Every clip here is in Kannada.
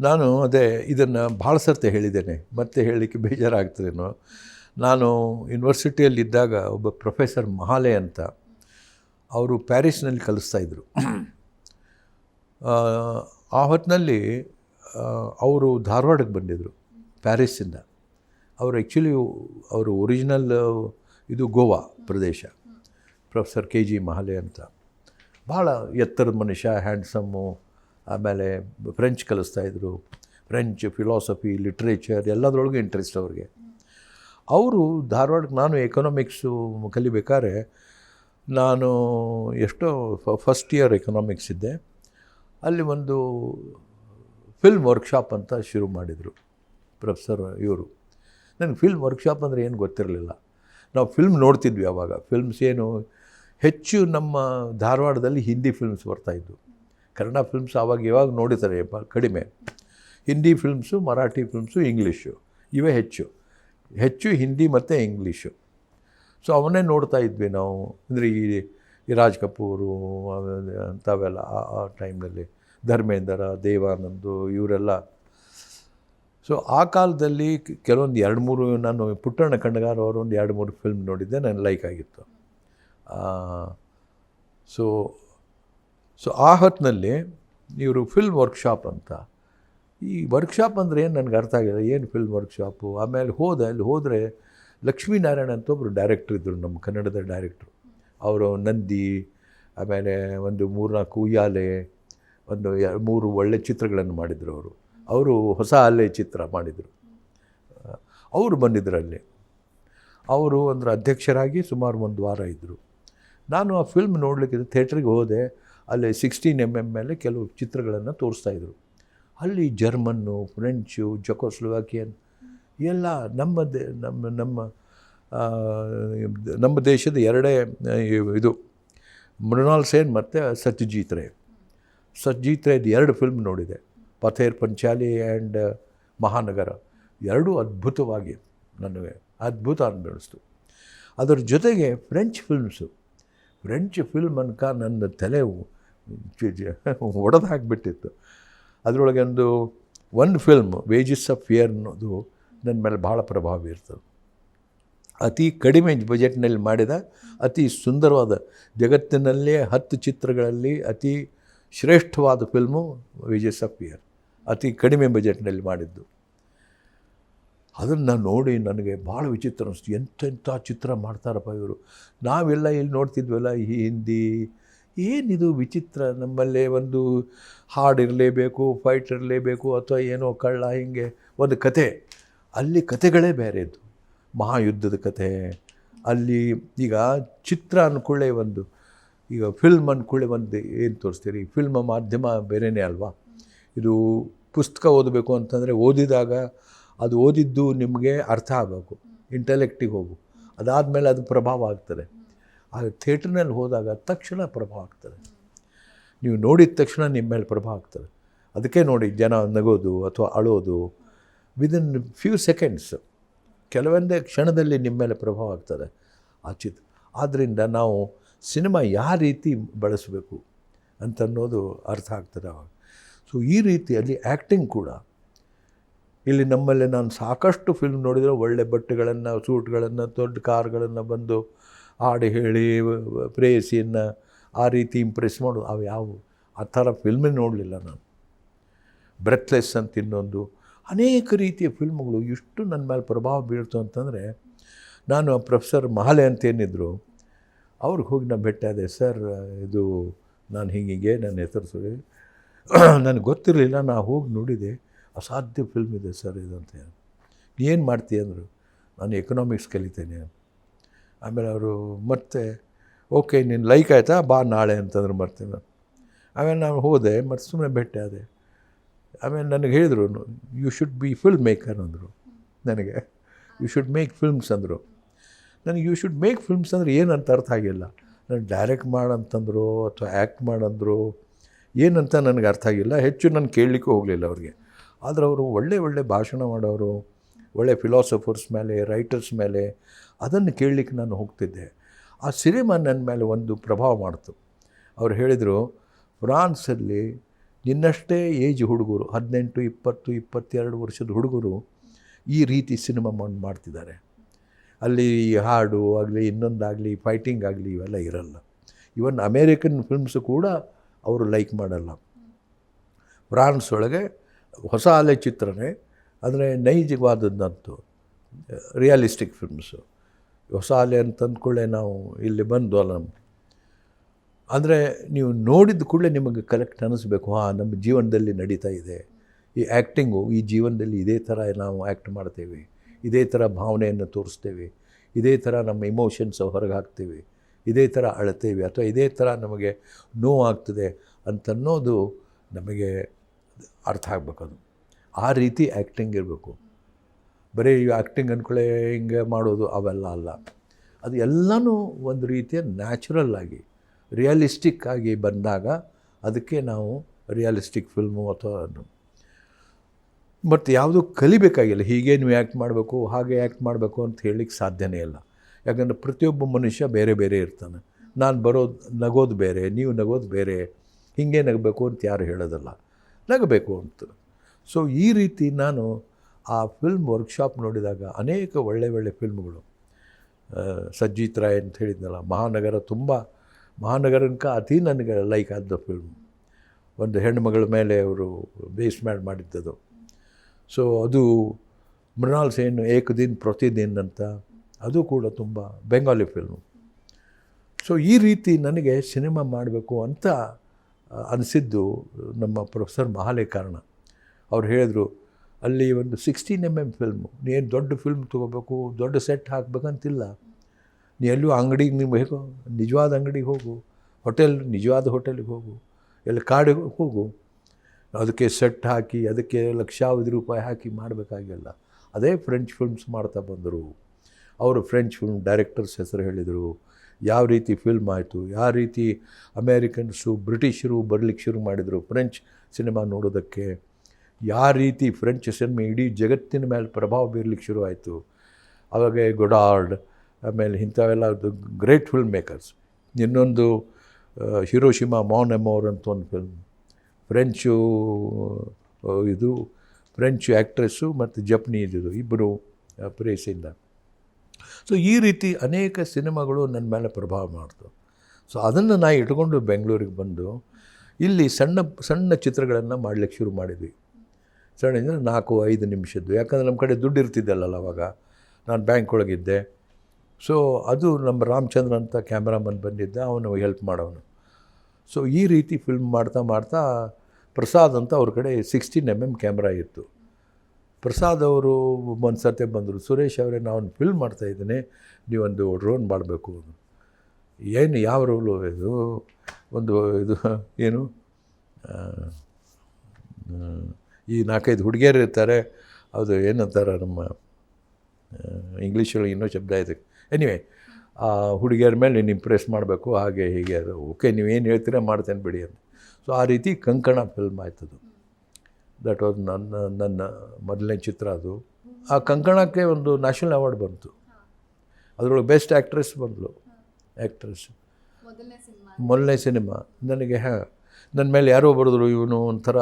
ನಾನು ಅದೇ ಇದನ್ನು ಭಾಳ ಸರ್ತೆ ಹೇಳಿದ್ದೇನೆ, ಮತ್ತೆ ಹೇಳಲಿಕ್ಕೆ ಬೇಜಾರಾಗ್ತದೇನೋ. ನಾನು ಯೂನಿವರ್ಸಿಟಿಯಲ್ಲಿದ್ದಾಗ ಒಬ್ಬ ಪ್ರೊಫೆಸರ್ ಮಹಾಲೆ ಅಂತ ಅವರು ಪ್ಯಾರಿಸ್ನಲ್ಲಿ ಕಲಿಸ್ತಾಯಿದ್ರು ಆ ಹೊತ್ತಿನಲ್ಲಿ ಅವರು ಧಾರವಾಡಕ್ಕೆ ಬಂದಿದ್ದರು ಪ್ಯಾರಿಸ್ಸಿಂದ ಅವರು ಆ್ಯಕ್ಚುಲಿ ಅವರು ಒರಿಜಿನಲ್ ಇದು ಗೋವಾ ಪ್ರದೇಶ, ಪ್ರೊಫೆಸರ್ ಕೆ ಜಿ ಮಹಾಲೆ ಅಂತ. ಭಾಳ ಎತ್ತರದ ಮನುಷ್ಯ, ಹ್ಯಾಂಡ್ಸಮ್ಮು ಆಮೇಲೆ ಫ್ರೆಂಚ್ ಕಲಿಸ್ತಾಯಿದ್ರು ಫ್ರೆಂಚ್ ಫಿಲಾಸಫಿ ಲಿಟ್ರೇಚರ್ ಎಲ್ಲದರೊಳಗೂ ಇಂಟ್ರೆಸ್ಟ್ ಅವ್ರಿಗೆ. ಅವರು ಧಾರವಾಡಕ್ಕೆ ನಾನು ಎಕನಾಮಿಕ್ಸು ಕಲಿಬೇಕಾದ್ರೆ ನಾನು ಎಷ್ಟೋ ಫಸ್ಟ್ ಇಯರ್ ಎಕನಾಮಿಕ್ಸ್ ಇದ್ದೆ. ಅಲ್ಲಿ ಒಂದು ಫಿಲ್ಮ್ ವರ್ಕ್ಶಾಪ್ ಅಂತ ಶುರು ಮಾಡಿದರು ಪ್ರೊಫೆಸರ್ ಇವರು. ನನಗೆ ಫಿಲ್ಮ್ ವರ್ಕ್ಶಾಪ್ ಅಂದರೆ ಏನು ಗೊತ್ತಿರಲಿಲ್ಲ. ನಾವು ಫಿಲ್ಮ್ ನೋಡ್ತಿದ್ವಿ ಆವಾಗ ಫಿಲ್ಮ್ಸ್ ಏನು ಹೆಚ್ಚು ನಮ್ಮ ಧಾರವಾಡದಲ್ಲಿ ಹಿಂದಿ ಫಿಲ್ಮ್ಸ್ ಬರ್ತಾಯಿದ್ವು ಕನ್ನಡ ಫಿಲ್ಮ್ಸ್ ಆವಾಗ ಇವಾಗ ನೋಡಿದ್ದಾರೆ ಕಡಿಮೆ. Hindi films Marathi films English ಇವೇ ಹೆಚ್ಚು. ಹೆಚ್ಚು ಹಿಂದಿ ಮತ್ತು ಇಂಗ್ಲೀಷು ಸೊ ಅವನ್ನೇ ನೋಡ್ತಾ ಇದ್ವಿ ನಾವು. ಅಂದರೆ ಈ ರಾಜ್ ಕಪೂರು ಅಂಥವೆಲ್ಲ ಆ ಆ ಟೈಮ್ನಲ್ಲಿ ಧರ್ಮೇಂದ್ರ, ದೇವಾನಂದು ಇವರೆಲ್ಲ. ಸೊ ಆ ಕಾಲದಲ್ಲಿ ಕೆಲವೊಂದು ಎರಡು ಮೂರು, ನಾನು ಪುಟ್ಟಣ್ಣ ಕಣ್ಣಗಾರ ಅವರು ಒಂದು ಎರಡು ಮೂರು ಫಿಲ್ಮ್ ನೋಡಿದ್ದೆ ನನಗೆ ಲೈಕ್ ಆಗಿತ್ತು. ಸೊ ಸೊ ಆ ಹೊತ್ತಿನಲ್ಲಿ ಇವರು ಫಿಲ್ಮ್ ವರ್ಕ್ಶಾಪ್ ಅಂತ. ಈ ವರ್ಕ್ಶಾಪ್ ಅಂದರೆ ಏನು ನನಗೆ ಅರ್ಥ ಆಗಿಲ್ಲ. ಏನು ಫಿಲ್ಮ್ ವರ್ಕ್ಶಾಪು ಆಮೇಲೆ ಹೋದೆ ಅಲ್ಲಿ ಹೋದರೆ ಲಕ್ಷ್ಮೀನಾರಾಯಣ ಅಂತ ಒಬ್ಬರು ಡೈರೆಕ್ಟ್ರ್ ಇದ್ದರು ನಮ್ಮ ಕನ್ನಡದ ಡೈರೆಕ್ಟ್ರು ಅವರು ನಂದಿ, ಆಮೇಲೆ ಒಂದು ಮೂರ್ನಾಲ್ಕು ಉಯ್ಯಾಲೆ, ಒಂದು ಮೂರು ಒಳ್ಳೆ ಚಿತ್ರಗಳನ್ನು ಮಾಡಿದರು ಅವರು. ಅವರು ಹೊಸ ಅಲೆ ಚಿತ್ರ ಮಾಡಿದರು. ಅವರು ಬಂದಿದ್ದರಲ್ಲಿ ಅವರು ಅಂದ್ರೆ ಅಧ್ಯಕ್ಷರಾಗಿ ಸುಮಾರು ಒಂದು ವಾರ ಇದ್ದರು ನಾನು ಆ ಫಿಲ್ಮ್ ನೋಡಲಿಕ್ಕೆ ಥಿಯೇಟ್ರಿಗೆ ಹೋದೆ. ಅಲ್ಲಿ ಸಿಕ್ಸ್ಟೀನ್ ಎಂ ಎಂ ಮೇಲೆ ಕೆಲವು ಚಿತ್ರಗಳನ್ನು ತೋರಿಸ್ತಾ ಇದ್ದರು ಅಲ್ಲಿ ಜರ್ಮನ್ನು, ಫ್ರೆಂಚು, ಜೊಕೋಸ್ಲೋವಾಕಿಯನ್ ಎಲ್ಲ ನಮ್ಮ ದೇ, ನಮ್ಮ ನಮ್ಮ ನಮ್ಮ ದೇಶದ ಎರಡೇ ಇದು ಮೃಣಾಲ್ ಸೇನ್ ಮತ್ತು ಸತ್ಯಜೀತ್ ರೇ. ಸತ್ಯಜೀತ್ ರೇದು ಎರಡು ಫಿಲ್ಮ್ ನೋಡಿದೆ. ಪಥೇರ್ ಪಂಚಾಲಿ ಆ್ಯಂಡ್ ಮಹಾನಗರ. ಎರಡೂ ಅದ್ಭುತವಾಗಿ ನನಗೆ ಅದ್ಭುತ ಅನ್ಬಿಡಿಸ್ತು ಅದರ ಜೊತೆಗೆ ಫ್ರೆಂಚ್ ಫಿಲ್ಮ್ಸು ಫ್ರೆಂಚ್ ಫಿಲ್ಮ್ ಅನ್ಕ ನನ್ನ ತಲೆ ಒಡೆದು ಹಾಕಿಬಿಟ್ಟಿತ್ತು. ಅದರೊಳಗೆ ಒಂದು ಒಂದು ಫಿಲ್ಮ್ ವೇಜಸ್ ಆಫ್ ಫಿಯರ್ ಅನ್ನೋದು ನನ್ನ ಮೇಲೆ ಭಾಳ ಪ್ರಭಾವ ಬೀರ್ತದೆ. ಅತಿ ಕಡಿಮೆ ಬಜೆಟ್ನಲ್ಲಿ ಮಾಡಿದ, ಅತಿ ಸುಂದರವಾದ ಜಗತ್ತಿನಲ್ಲೇ ಹತ್ತು ಚಿತ್ರಗಳಲ್ಲಿ ಅತಿ ಶ್ರೇಷ್ಠವಾದ ಫಿಲ್ಮು ವೇಜಸ್ ಆಫ್ ಫಿಯರ್ ಅತಿ ಕಡಿಮೆ ಬಜೆಟ್ನಲ್ಲಿ ಮಾಡಿದ್ದು. ಅದನ್ನು ನೋಡಿ ನನಗೆ ಭಾಳ ವಿಚಿತ್ರ ಅನಿಸ್ತು. ಎಂಥೆಂಥ ಚಿತ್ರ ಮಾಡ್ತಾರಪ್ಪ ಇವರು. ನಾವೆಲ್ಲ ಇಲ್ಲಿ ನೋಡ್ತಿದ್ವಲ್ಲ, ಈ ಹಿಂದಿ ಏನಿದು ವಿಚಿತ್ರ? ನಮ್ಮಲ್ಲೇ ಒಂದು ಹಾಡು ಇರಲೇಬೇಕು ಫೈಟ್ ಇರಲೇಬೇಕು ಅಥವಾ ಏನೋ ಕಳ್ಳ ಹಿಂಗೆ ಒಂದು ಕತೆ. ಅಲ್ಲಿ ಕತೆಗಳೇ ಬೇರೆ ಇದ್ದು ಮಹಾಯುದ್ಧದ ಕತೆ. ಅಲ್ಲಿ ಈಗ ಚಿತ್ರ ಅಂದ್ಕೊಳ್ಳೆ ಒಂದು. ಈಗ ಫಿಲ್ಮ್ ಅಂದ್ಕೊಳ್ಳೆ ಒಂದು ಏನು ತೋರಿಸ್ತೀರಿ? ಫಿಲ್ಮ್ ಮಾಧ್ಯಮ ಬೇರೆಯೇ ಅಲ್ವಾ? ಇದು ಪುಸ್ತಕ ಓದಬೇಕು ಅಂತಂದರೆ ಓದಿದಾಗ ಅದು ಓದಿದ್ದು ನಿಮಗೆ ಅರ್ಥ ಆಗಬೇಕು. ಇಂಟೆಲೆಕ್ಟಿಗೆ ಹೋಗು. ಅದಾದಮೇಲೆ ಅದು ಪ್ರಭಾವ ಆಗ್ತದೆ. ಆ ಥಿಯೇಟ್ರ್ನಲ್ಲಿ ಹೋದಾಗ ತಕ್ಷಣ ಪ್ರಭಾವ ಆಗ್ತದೆ. ನೀವು ನೋಡಿದ ತಕ್ಷಣ ನಿಮ್ಮ ಮೇಲೆ ಪ್ರಭಾವ ಆಗ್ತದೆ. ಅದಕ್ಕೆ ನೋಡಿ ಜನ ನಗೋದು ಅಥವಾ ಅಳೋದು ವಿದಿನ್ ಫ್ಯೂ ಸೆಕೆಂಡ್ಸ್ ಕೆಲವೊಂದೇ ಕ್ಷಣದಲ್ಲಿ ನಿಮ್ಮ ಮೇಲೆ ಪ್ರಭಾವ ಆಗ್ತದೆ. ಆ ಚಿತ್ರ ಆದ್ದರಿಂದ ನಾವು ಸಿನಿಮಾ ಯಾವ ರೀತಿ ಬಳಸಬೇಕು ಅಂತನ್ನೋದು ಅರ್ಥ ಆಗ್ತದೆ ಅವಾಗ. ಸೊ ಈ ರೀತಿಯಲ್ಲಿ ಆ್ಯಕ್ಟಿಂಗ್ ಕೂಡ ಇಲ್ಲಿ ನಮ್ಮಲ್ಲಿ ನಾನು ಸಾಕಷ್ಟು ಫಿಲ್ಮ್ ನೋಡಿದರೆ ಒಳ್ಳೆ ಬಟ್ಟೆಗಳನ್ನು ಸೂಟ್ಗಳನ್ನು ದೊಡ್ಡ ಕಾರ್ಗಳನ್ನು ಬಂದು ಹಾಡು ಹೇಳಿ ಪ್ರೇಯಸಿಯನ್ನು ಆ ರೀತಿ ಇಂಪ್ರೆಸ್ ಮಾಡೋದು ಅವು ಯಾವುವು? ಆ ಥರ ಫಿಲ್ಮೇ ನೋಡಲಿಲ್ಲ ನಾನು. ಬ್ರೆತ್ಲೆಸ್ ಅಂತ ಇನ್ನೊಂದು. ಅನೇಕ ರೀತಿಯ ಫಿಲ್ಮ್ಗಳು ಇಷ್ಟು ನನ್ನ ಮೇಲೆ ಪ್ರಭಾವ ಬೀಳ್ತು ಅಂತಂದರೆ, ನಾನು ಪ್ರೊಫೆಸರ್ ಮಹಾಲೆ ಅಂತ ಏನಿದ್ರು, ಅವ್ರಿಗೆ ಹೋಗಿ ನಾನು ಭೇಟಿಯಾದೆ ಸರ್, ಇದು ನಾನು ಹೀಗೆ ನನ್ನ ಹೆಸರು ನನಗೆ ಗೊತ್ತಿರಲಿಲ್ಲ, ನಾನು ಹೋಗಿ ನೋಡಿದೆ, ಅಸಾಧ್ಯ ಫಿಲ್ಮ್ ಇದೆ ಸರ್ ಇದು ಅಂತ ಏನು ಮಾಡ್ತೀಯ? ಅಂದರು. ನಾನು ಎಕನಾಮಿಕ್ಸ್ ಕಲಿತೇನೆ ಆಮೇಲೆ ಅವರು ಮತ್ತೆ, ಓಕೆ, ನೀನು ಲೈಕ್ ಆಯಿತಾ? ಬಾ ನಾಳೆ ಅಂತಂದ್ರೆ ಬರ್ತೀನಿ ನಾನು. ಆಮೇಲೆ ನಾನು ಹೋದೆ, ಮತ್ತು ಸುಮ್ಮನೆ ಭೇಟಿ ಆದೆ. ಆಮೇಲೆ ನನಗೆ ಹೇಳಿದರು you should be film maker ಅಂದರು ನನಗೆ. ಯು ಶುಡ್ ಮೇಕ್ ಫಿಲ್ಮ್ಸ್ ಅಂದರು. ನನಗೆ ಯು ಶುಡ್ ಮೇಕ್ ಫಿಲ್ಮ್ಸ್ ಅಂದರೆ ಏನಂತ ಅರ್ಥ ಆಗಿಲ್ಲ. ನಾನು ಡೈರೆಕ್ಟ್ ಮಾಡಂತಂದರು ಅಥವಾ ಆ್ಯಕ್ಟ್ ಮಾಡಂದರು ಏನಂತ ನನಗೆ ಅರ್ಥ ಆಗಿಲ್ಲ. ಹೆಚ್ಚು ನಾನು ಕೇಳಲಿಕ್ಕೂ ಹೋಗಲಿಲ್ಲ ಅವ್ರಿಗೆ. ಆದರೆ ಅವರು ಒಳ್ಳೆ ಒಳ್ಳೆ ಭಾಷಣ ಮಾಡೋರು. ಒಳ್ಳೆ ಫಿಲಾಸಫರ್ಸ್ ಮೇಲೆ ರೈಟರ್ಸ್ ಮೇಲೆ ಅದನ್ನು ಕೇಳಲಿಕ್ಕೆ ನಾನು ಹೋಗ್ತಿದ್ದೆ. ಆ ಸಿನಿಮಾ ನನ್ನ ಮೇಲೆ ಒಂದು ಪ್ರಭಾವ ಮಾಡ್ತು. ಅವ್ರು ಹೇಳಿದರು ಫ್ರಾನ್ಸಲ್ಲಿ ನಿನ್ನಷ್ಟೇ ಏಜ್ ಹುಡುಗರು, ಹದಿನೆಂಟು, ಇಪ್ಪತ್ತು, ಇಪ್ಪತ್ತೆರಡು ವರ್ಷದ ಹುಡುಗರು ಈ ರೀತಿ ಸಿನಿಮಾ ಮಾಡ್ತಿದ್ದಾರೆ. ಅಲ್ಲಿ ಹಾಡು ಆಗಲಿ, ಇನ್ನೊಂದಾಗಲಿ ಫೈಟಿಂಗ್ ಆಗಲಿ ಇವೆಲ್ಲ ಇರಲ್ಲ. ಇವನ್ ಅಮೇರಿಕನ್ ಫಿಲ್ಮ್ಸ್ ಕೂಡ ಅವರು ಲೈಕ್ ಮಾಡಲ್ಲ. ಫ್ರಾನ್ಸ್ ಒಳಗೆ ಹೊಸ ಅಲೆ ಚಿತ್ರನೇ ಅಂದರೆ ನೈಜವಾದದ್ದಂತು ರಿಯಲಿಸ್ಟಿಕ್ ಫಿಲ್ಮ್ಸು ಹೊಸ ಅಲೆ ಅಂತ ಅಂದ್ಕೊಳ್ಳೆ ನಾವು ಇಲ್ಲಿ ಬಂದು ಅಲ್ಲ ಅಂದರೆ ನೀವು ನೋಡಿದ ಕೂಡಲೇ ನಿಮಗೆ ಕರೆಕ್ಟ್ ಅನ್ನಿಸ್ಬೇಕು ಹಾಂ, ನಮ್ಮ ಜೀವನದಲ್ಲಿ ನಡೀತಾ ಇದೆ. ಈ ಆ್ಯಕ್ಟಿಂಗು ಈ ಜೀವನದಲ್ಲಿ ಇದೇ ಥರ ನಾವು ಆ್ಯಕ್ಟ್ ಮಾಡ್ತೇವೆ. ಇದೇ ಥರ ಭಾವನೆಯನ್ನು ತೋರಿಸ್ತೇವೆ. ಇದೇ ಥರ ನಮ್ಮ ಇಮೋಷನ್ಸ್ ಹೊರಗೆ ಹಾಕ್ತೇವೆ ಇದೇ ಥರ ಅಳ್ತೇವೆ. ಅಥವಾ ಇದೇ ಥರ ನಮಗೆ ನೋವಾಗ್ತದೆ ಅಂತನ್ನೋದು ನಮಗೆ ಅರ್ಥ ಆಗ್ಬೇಕದು ಆ ರೀತಿ ಆ್ಯಕ್ಟಿಂಗ್ ಇರಬೇಕು. ಬರೀ ಆ್ಯಕ್ಟಿಂಗ್ ಅಂದ್ಕೊಳ್ಳೆ ಹಿಂಗೆ ಮಾಡೋದು ಅವೆಲ್ಲ ಅಲ್ಲ. ಅದು ಎಲ್ಲನೂ ಒಂದು ರೀತಿಯ ನ್ಯಾಚುರಲ್ ಆಗಿ ರಿಯಲಿಸ್ಟಿಕ್ ಆಗಿ ಬಂದಾಗ ಅದಕ್ಕೆ ನಾವು ರಿಯಲಿಸ್ಟಿಕ್ ಫಿಲ್ಮು ಅಥವಾ ಮತ್ತು ಯಾವುದೂ ಕಲಿಬೇಕಾಗಿಲ್ಲ. ಹೀಗೆ ನೀವು ಆ್ಯಕ್ಟ್ ಮಾಡಬೇಕು, ಹಾಗೆ ಆ್ಯಕ್ಟ್ ಮಾಡಬೇಕು ಅಂತ ಹೇಳಲಿಕ್ಕೆ ಸಾಧ್ಯನೇ ಇಲ್ಲ. ಯಾಕಂದರೆ ಪ್ರತಿಯೊಬ್ಬ ಮನುಷ್ಯ ಬೇರೆ ಬೇರೆ ಇರ್ತಾನೆ. ನಾನು ಬರೋದು, ನಗೋದು ಬೇರೆ, ನೀವು ನಗೋದು ಬೇರೆ, ಹೀಗೆ ನಗಬೇಕು ಅಂತ ಯಾರು ಹೇಳೋದಲ್ಲ. ನಗಬೇಕು ಅಂತ. ಸೊ ಈ ರೀತಿ ನಾನು ಆ ಫಿಲ್ಮ್ ವರ್ಕ್ಶಾಪ್ ನೋಡಿದಾಗ ಅನೇಕ ಒಳ್ಳೆ ಒಳ್ಳೆ ಫಿಲ್ಮ್ಗಳು ಸಜ್ಜಿತ್ ರಾಯ್ ಅಂತ ಹೇಳಿದ್ನಲ್ಲ, ಮಹಾನಗರ ತುಂಬ ಮಹಾನಗರಕ್ಕೆ ಅತಿ ನನಗೆ ಲೈಕ್ ಆದ ಫಿಲ್ಮ್ ಒಂದು ಹೆಣ್ಮಗಳ ಮೇಲೆ ಅವರು ಬೇಸ್ ಮಾಡಿ ಮಾಡಿದ್ದದು. ಸೊ ಅದು ಮೃಣಾಲ್ ಸೇನ್ ಏಕ ದಿನ್ ಪ್ರತಿದಿನ್ ಅಂತ, ಅದು ಕೂಡ ತುಂಬ ಬೆಂಗಾಲಿ ಫಿಲ್ಮ್ ಸೊ ಈ ರೀತಿ ನನಗೆ ಸಿನಿಮಾ ಮಾಡಬೇಕು ಅಂತ ಅನಿಸಿದ್ದು ನಮ್ಮ ಪ್ರೊಫೆಸರ್ ಮಹಾಲೇ ಕಾರಣ ಅವ್ರು ಹೇಳಿದರು, ಅಲ್ಲಿ ಒಂದು ಸಿಕ್ಸ್ಟೀನ್ ಎಂ ಎಂ ಫಿಲ್ಮು ನೀನು ದೊಡ್ಡ ಫಿಲ್ಮ್ ತೊಗೋಬೇಕು, ದೊಡ್ಡ ಸೆಟ್ ಹಾಕ್ಬೇಕಂತಿಲ್ಲ. ನೀ ಎಲ್ಲೂ ಅಂಗಡಿಗೆ ನೀವು ಹೇಗೆ, ನಿಜವಾದ ಅಂಗಡಿಗೆ ಹೋಗು ಹೋಟೆಲ್ ನಿಜವಾದ ಹೋಟೆಲಿಗೆ ಹೋಗು, ಎಲ್ಲಿ ಕಾಡಿಗೆ ಹೋಗು. ಅದಕ್ಕೆ ಸೆಟ್ ಹಾಕಿ, ಅದಕ್ಕೆ ಲಕ್ಷಾವಧಿ ರೂಪಾಯಿ ಹಾಕಿ ಮಾಡಬೇಕಾಗಿಲ್ಲ. ಅದೇ ಫ್ರೆಂಚ್ ಫಿಲ್ಮ್ಸ್ ಮಾಡ್ತಾ ಬಂದರು. ಅವರು ಫ್ರೆಂಚ್ ಫಿಲ್ಮ್ ಡೈರೆಕ್ಟರ್ಸ್ ಹೆಸರು ಹೇಳಿದರು. ಯಾವ ರೀತಿ ಫಿಲ್ಮ್ ಆಯಿತು, ಯಾವ ರೀತಿ ಅಮೇರಿಕನ್ಸು ಬ್ರಿಟಿಷರು ಬರಲಿಕ್ಕೆ ಶುರು ಮಾಡಿದರು ಫ್ರೆಂಚ್ ಸಿನಿಮಾ ನೋಡೋದಕ್ಕೆ. ಯಾವ ರೀತಿ ಫ್ರೆಂಚ್ ಸಿನಿಮಾ ಇಡೀ ಜಗತ್ತಿನ ಮೇಲೆ ಪ್ರಭಾವ ಬೀರ್ಲಿಕ್ಕೆ ಶುರುವಾಯಿತು. ಆಯಿತು ಅವಾಗ ಗೊಡಾರ್ಡ್ ಆಮೇಲೆ ಇಂಥವೆಲ್ಲ ಗ್ರೇಟ್ ಫಿಲ್ಮ್ ಮೇಕರ್ಸ್ ಇನ್ನೊಂದು ಹಿರೋಶಿಮಾ ಮೌನ್ ಎಮೋರ್ ಅಂತ ಒಂದು ಫಿಲ್ಮ್ ಫ್ರೆಂಚು ಇದು ಫ್ರೆಂಚ್ ಆ್ಯಕ್ಟ್ರೆಸ್ಸು ಮತ್ತು ಜಪ್ನೀಸ್ ಇದು ಇಬ್ಬರು ಪ್ರೇಸಿಂದ. ಸೊ ಈ ರೀತಿ ಅನೇಕ ಸಿನಿಮಾಗಳು ನನ್ನ ಮೇಲೆ ಪ್ರಭಾವ ಮಾಡ್ತು. ಸೊ ಅದನ್ನು ನಾ ಇಟ್ಕೊಂಡು ಬೆಂಗಳೂರಿಗೆ ಬಂದು, ಇಲ್ಲಿ ಸಣ್ಣ ಸಣ್ಣ ಚಿತ್ರಗಳನ್ನು ಮಾಡಲಿಕ್ಕೆ ಶುರು ಮಾಡಿದ್ವಿ. ಅಂದರೆ ನಾಲ್ಕು, ಐದು ನಿಮಿಷದ್ದು. ಯಾಕಂದರೆ ನಮ್ಮ ಕಡೆ ದುಡ್ಡು ಇರ್ತಿದ್ದಲ್ಲ ಅವಾಗ. ನಾನು ಬ್ಯಾಂಕ್ ಒಳಗಿದ್ದೆ. ಸೊ ಅದು ನಮ್ಮ ರಾಮಚಂದ್ರ ಅಂತ ಕ್ಯಾಮ್ರಾಮನ್ ಬಂದಿದ್ದ, ಅವನು ಹೆಲ್ಪ್ ಮಾಡೋನು. ಸೊ ಈ ರೀತಿ ಫಿಲ್ಮ್ ಮಾಡ್ತಾ ಮಾಡ್ತಾ ಪ್ರಸಾದ್ ಅಂತ ಅವ್ರ ಕಡೆ ಸಿಕ್ಸ್ಟೀನ್ ಎಂ ಎಂ ಕ್ಯಾಮ್ರಾ ಇತ್ತು. ಪ್ರಸಾದ್ ಅವರು ಒಂದು ಬಂದರು, ಸುರೇಶ್ ಅವರೇ, ನಾನು ಫಿಲ್ಮ್ ಮಾಡ್ತಾಯಿದ್ದೀನಿ ನೀವೊಂದು ಡ್ರೋನ್ ಮಾಡಬೇಕು. ಏನು, ಯಾವ ರೋಲು ಇದು? ಒಂದು ಇದು, ಏನು? ಈ ನಾಲ್ಕೈದು ಹುಡುಗಿಯರು ಇರ್ತಾರೆ ಅದು ಏನಂತಾರೆ ನಮ್ಮ ಇಂಗ್ಲೀಷಲ್ಲಿ ಇನ್ನೂ ಶಬ್ದ ಇದೆ. ಎನಿವೆ ಆ ಹುಡುಗಿಯರ ಮೇಲೆ ನೀನು ಇಂಪ್ರೆಸ್ ಮಾಡಬೇಕು ಹಾಗೆ ಹೀಗೆ ಅದು. ಓಕೆ ನೀವೇನು ಹೇಳ್ತೀರಾ ಮಾಡ್ತೇನೆ ಬಿಡಿ ಅಂತ. ಸೊ ಆ ರೀತಿ ಕಂಕಣ ಫಿಲ್ಮ್ ಆಯ್ತದು ದಟ್ ವಾಸ್ ನನ್ನ ನನ್ನ ಮೊದಲನೇ ಚಿತ್ರ ಅದು. ಆ ಕಂಕಣಕ್ಕೆ ಒಂದು ನ್ಯಾಷನಲ್ ಅವಾರ್ಡ್ ಬಂತು. ಅದರೊಳಗೆ ಬೆಸ್ಟ್ ಆ್ಯಕ್ಟ್ರೆಸ್ ಬಂದಳು ಆ್ಯಕ್ಟ್ರೆಸ್ ಮೊದಲನೇ ಸಿನಿಮಾ. ಮೊದಲನೇ ಸಿನಿಮಾ. ನನಗೆ ಹಾಂ ನನ್ನ ಮೇಲೆ ಯಾರೋ ಬರೆದ್ರು ಇವನು ಒಂಥರ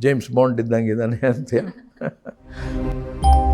ಜೇಮ್ಸ್ ಬಾಂಡ್ ಇದ್ದಂಗೆ ಇದ್ದಾನೆ ಅಂತ.